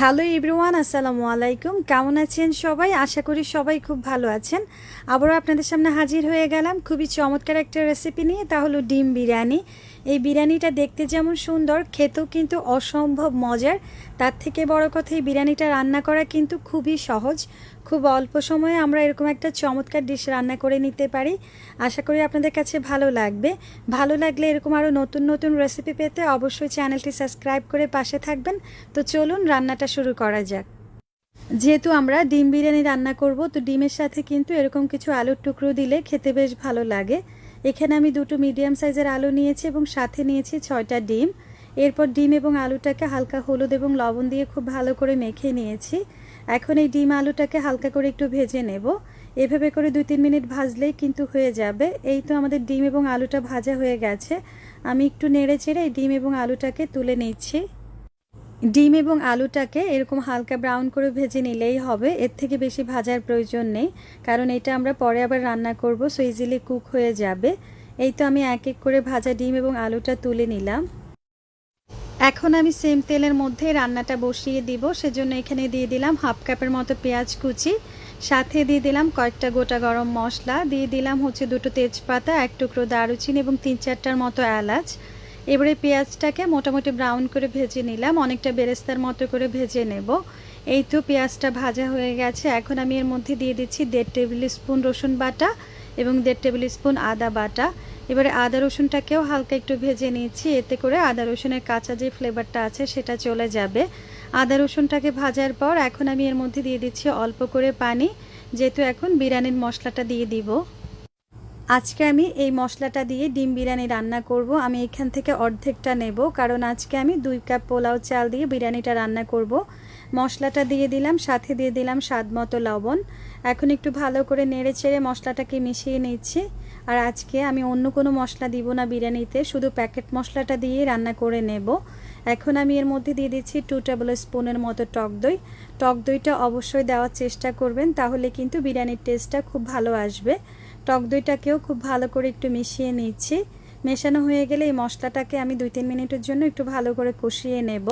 Hello everyone, আসসালামু আলাইকুম। কেমন আছেন সবাই? আশা করি সবাই খুব ভালো আছেন। আবারও আপনাদের সামনে হাজির হয়ে গেলাম খুবই চমৎকার একটা রেসিপি নিয়ে, তা হলো ডিম বিরিয়ানি। এই বিরিয়ানিটা দেখতে যেমন সুন্দর, খেতেও কিন্তু অসম্ভব মজার। তার থেকে বড় কথা, এই বিরিয়ানিটা রান্না করা কিন্তু খুবই সহজ। খুব অল্প সময়ে আমরা এরকম একটা চমৎকার ডিশ রান্না করে নিতে পারি। আশা করি আপনাদের কাছে ভালো লাগবে। ভালো লাগলে এরকম আরও নতুন নতুন রেসিপি পেতে অবশ্যই চ্যানেলটি সাবস্ক্রাইব করে পাশে থাকবেন। তো চলুন রান্নাটা শুরু করা যাক। যেহেতু আমরা ডিম বিরিয়ানি রান্না করব, তো ডিমের সাথে কিন্তু এরকম কিছু আলুর টুকরো দিলে খেতে বেশ ভালো লাগে। এখানে আমি দুটো মিডিয়াম সাইজের আলু নিয়েছি এবং সাথে নিয়েছি ছয়টা ডিম। এরপর ডিম এবং আলুটাকে হালকা হলুদ এবং লবণ দিয়ে খুব ভালো করে মেখে নিয়েছি। এখন এই ডিম আলুটাকে হালকা করে একটু ভেজে নেব। এভাবে করে দুই তিন মিনিট ভাজলেই কিন্তু হয়ে যাবে। এই তো আমাদের ডিম এবং আলুটা ভাজা হয়ে গেছে। আমি একটু নেড়ে চেড়ে এই ডিম এবং আলুটাকে তুলে নিচ্ছি। ডিম এবং আলুটাকে এরকম হালকা ব্রাউন করে ভেজে নিলেই হবে। এর থেকে বেশি ভাজার প্রয়োজন নেই, কারণ এটা আমরা পরে আবার রান্না করব সো ইজিলি কুক হয়ে যাবে। এই তো আমি এক এক করে ভাজা ডিম এবং আলুটা তুলে নিলাম। এখন আমি সেম তেলের মধ্যে রান্নাটা বসিয়ে দিব, সেজন্য এখানে দিয়ে দিলাম হাফ কাপের মতো পেঁয়াজ কুচি। সাথে দিয়ে দিলাম কয়েকটা গোটা গরম মশলা, দিয়ে দিলাম হচ্ছে দুটো তেজপাতা, এক টুকরো দারুচিনি এবং তিন চারটার মতো এলাচ। এবারে পেঁয়াজটাকে মোটামুটি ব্রাউন করে ভেজে নিলাম, অনেকটা বেরেস্তার মতো করে ভেজে নেব। এই তো পেঁয়াজটা ভাজা হয়ে গেছে, এখন আমি এর মধ্যে দিয়ে দিচ্ছি দেড় টেবিল স্পুন রসুন বাটা এবং দেড় টেবিল স্পুন আদা বাটা। এবারে আদা রসুনটাকেও হালকা একটু ভেজে নিচ্ছি এতে করে আদা রসুনের কাঁচা যে ফ্লেভারটা আছে সেটা চলে যাবে। আদা রসুনটাকে ভাজার পর এখন আমি এর মধ্যে দিয়ে দিচ্ছি অল্প করে পানি, যেহেতু এখন বিরিয়ানির মশলাটা দিয়ে দিব। আজকে আমি এই মশলাটা দিয়ে ডিম বিরিয়ানি রান্না করব। আমি এখান থেকে অর্ধেকটা নেব, কারণ আজকে আমি দুই কাপ পোলাও চাল দিয়ে বিরিয়ানিটা রান্না করব। মশলাটা দিয়ে দিলাম, সাথে দিয়ে দিলাম স্বাদ মতো লবণ। এখন একটু ভালো করে নেড়ে চেড়ে মশলাটাকে মিশিয়ে নিচ্ছি। আর আজকে আমি অন্য কোনো মশলা দিব না বিরিয়ানিতে, শুধু প্যাকেট মশলাটা দিয়ে রান্না করে নেব। এখন আমি এর মধ্যে দিয়ে দিচ্ছি টু টেবিল স্পুনের মতো টক দই। টক দইটা অবশ্যই দেওয়ার চেষ্টা করবেন, তাহলে কিন্তু বিরিয়ানির টেস্টটা খুব ভালো আসবে। টক দইটাকেও খুব ভালো করে একটু মিশিয়ে নিচ্ছি। মেশানো হয়ে গেলে এই মশলাটাকে আমি দুই তিন মিনিটের জন্য একটু ভালো করে কষিয়ে নেব।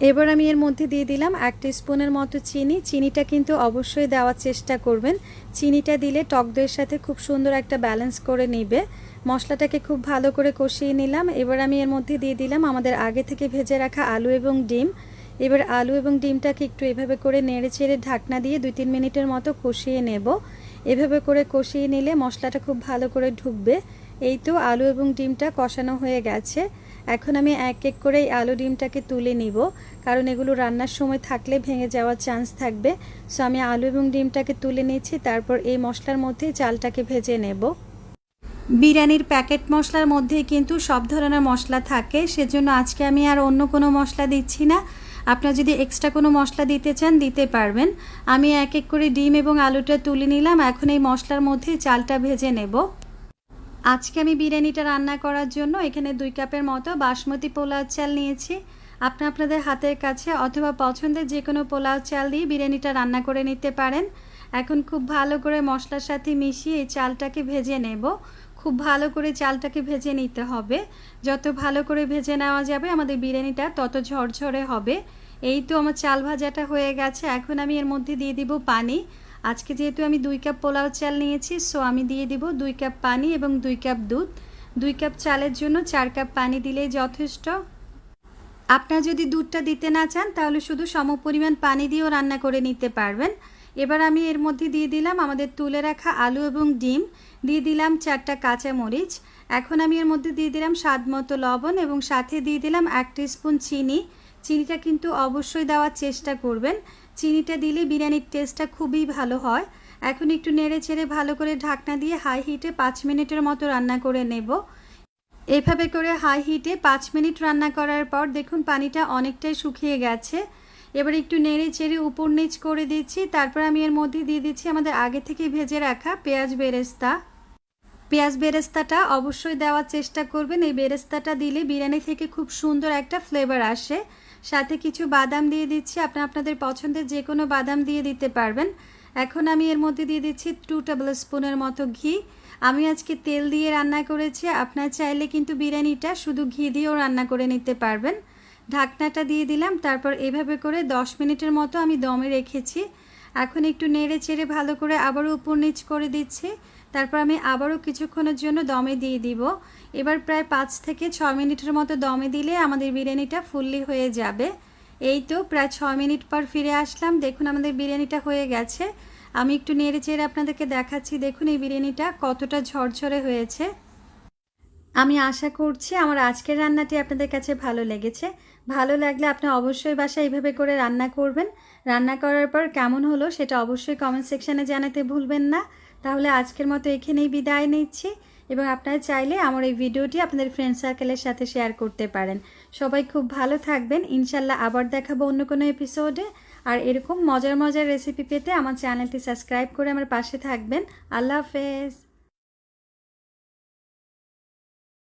এবার আমি এর মধ্যে দিয়ে দিলাম এক স্পুনের মতো চিনি। চিনিটা কিন্তু অবশ্যই দেওয়ার চেষ্টা করবেন। চিনিটা দিলে টক দইয়ের সাথে খুব সুন্দর একটা ব্যালেন্স করে নিবে। মশলাটাকে খুব ভালো করে কষিয়ে নিলাম। এবার আমি এর মধ্যে দিয়ে দিলাম আমাদের আগে থেকে ভেজে রাখা আলু এবং ডিম। এবার আলু এবং ডিমটাকে একটু এভাবে করে নেড়ে চেড়ে ঢাকনা দিয়ে দুই তিন মিনিটের মতো কষিয়ে নেব। এভাবে করে কষিয়ে নিলে মশলাটা খুব ভালো করে ঢুকবে। এই তো আলু এবং ডিমটা কষানো হয়ে গেছে। এখন আমি এক এক করে এই আলু ডিমটাকে তুলে নিব, কারণ এগুলো রান্নার সময় থাকলে ভেঙে যাওয়ার চান্স থাকবে। সো আমি আলু এবং ডিমটাকে তুলে নিচ্ছি তারপর এই মশলার মধ্যে চালটাকে ভেজে নেব। বিরিয়ানির প্যাকেট মশলার মধ্যেই কিন্তু সব ধরনের মশলা থাকে, সেজন্য আজকে আমি আর অন্য কোনো মশলা দিচ্ছি না। আপনারা যদি এক্সট্রা কোনো মশলা দিতে চান, দিতে পারবেন। আমি এক এক করে ডিম এবং আলুটা তুলে নিলাম, এখন এই মশলার মধ্যে চালটা ভেজে নেব। আজকে আমি বিরিয়ানিটা রান্না করার জন্য এখানে দুই কাপের মতো বাসমতি পোলাও চাল নিয়েছি। আপনি আপনাদের হাতের কাছে অথবা পছন্দের যে কোনো পোলাও চাল দিয়ে বিরিয়ানিটা রান্না করে নিতে পারেন। এখন খুব ভালো করে মশলার সাথে মিশিয়ে এই চালটাকে ভেজে নেব। খুব ভালো করে চালটাকে ভেজে নিতে হবে। যত ভালো করে ভেজে নেওয়া যাবে, আমাদের বিরিয়ানিটা তত ঝরঝরে হবে। এই তো আমার চাল ভাজাটা হয়ে গেছে। এখন আমি এর মধ্যে দিয়ে দিব পানি। আজকে যেহেতু আমি দুই কাপ পোলাও চাল নিয়েছি সো আমি দিয়ে দিব দুই কাপ পানি এবং দুই কাপ দুধ। দুই কাপ চালের জন্য চার কাপ পানি দিলেই যথেষ্ট। আপনারা যদি দুধটা দিতে না চান, তাহলে শুধু সম পরিমাণ পানি দিয়েও রান্না করে নিতে পারবেন। এবার আমি এর মধ্যে দিয়ে দিলাম আমাদের তুলে রাখা আলু এবং ডিম। দিয়ে দিলাম চারটা কাঁচা মরিচ এখন আমি এর মধ্যে দিয়ে দিলাম স্বাদ মতো লবণ এবং সাথে দিয়ে দিলাম এক স্পুন চিনি। চিনিটা কিন্তু অবশ্যই দেওয়ার চেষ্টা করবেন। চিনিটা দিলে বিরিয়ানির টেস্টটা খুবই ভালো হয়। এখন একটু নেড়ে চেড়ে ভালো করে ঢাকনা দিয়ে হাই হিটে পাঁচ মিনিটের মতো রান্না করে নেব। এভাবে করে হাই হিটে পাঁচ মিনিট রান্না করার পর দেখুন পানিটা অনেকটাই শুকিয়ে গেছে। এবার একটু নেড়ে চেড়ে উপর নিচ করে দিচ্ছি। তারপর আমি এর মধ্যে দিয়ে দিচ্ছি আমাদের আগে থেকে ভেজে রাখা পেঁয়াজ বেরেস্তা। পেঁয়াজ বেরেস্তাটা অবশ্যই দেওয়ার চেষ্টা করবেন। এই বেরেস্তাটা দিলে বিরিয়ানি থেকে খুব সুন্দর একটা ফ্লেভার আসে। সাথে কিছু বাদাম দিয়ে দিচ্ছি। আপনি আপনাদের পছন্দের যে কোনো বাদাম দিয়ে দিতে পারবেন। এখন আমি এর মধ্যে দিয়ে দিচ্ছি টু টেবিল স্পুনের মতো ঘি। আমি আজকে তেল দিয়ে রান্না করেছি। আপনার চাইলে কিন্তু বিরিয়ানিটা শুধু ঘি দিয়েও রান্না করে নিতে পারবেন। ঢাকনাটা দিয়ে দিলাম। তারপর এভাবে করে দশ মিনিটের মতো আমি দমে রেখেছি। এখন একটু নেড়ে চেড়ে ভালো করে আবারও উপর নিচ করে দিচ্ছি। তারপর আমি আবারও কিছুক্ষণের জন্য দমে দিয়ে দিব। এবার প্রায় পাঁচ থেকে ছ মিনিটের মতো দমে দিলে আমাদের বিরিয়ানিটা ফুললি হয়ে যাবে। এই তো প্রায় ছ মিনিট পর ফিরে আসলাম। দেখুন আমাদের বিরিয়ানিটা হয়ে গেছে। আমি একটু নেড়ে চেড়ে আপনাদেরকে দেখাচ্ছি, দেখুন এই বিরিয়ানিটা কতটা ঝরঝরে হয়েছে। আমি আশা করছি আমার আজকের রান্নাটি আপনাদের কাছে ভালো লেগেছে। ভালো লাগলে আপনি অবশ্যই বাসায় এইভাবে করে রান্না করবেন। রান্না করার পর কেমন হলো সেটা অবশ্যই কমেন্ট সেকশানে জানাতে ভুলবেন না। তাহলে আজকের মতো এখানেই বিদায় নিচ্ছি এবং আপনারা চাইলে আমার এই ভিডিওটি আপনাদের ফ্রেন্ড সার্কেলের সাথে শেয়ার করতে পারেন। সবাই খুব ভালো থাকবেন। ইনশাল্লাহ আবার দেখাবো অন্য কোনো এপিসোডে আর এরকম মজার মজার রেসিপি পেতে আমার চ্যানেলটি সাবস্ক্রাইব করে আমার পাশে থাকবেন। আল্লাহ হাফেজ।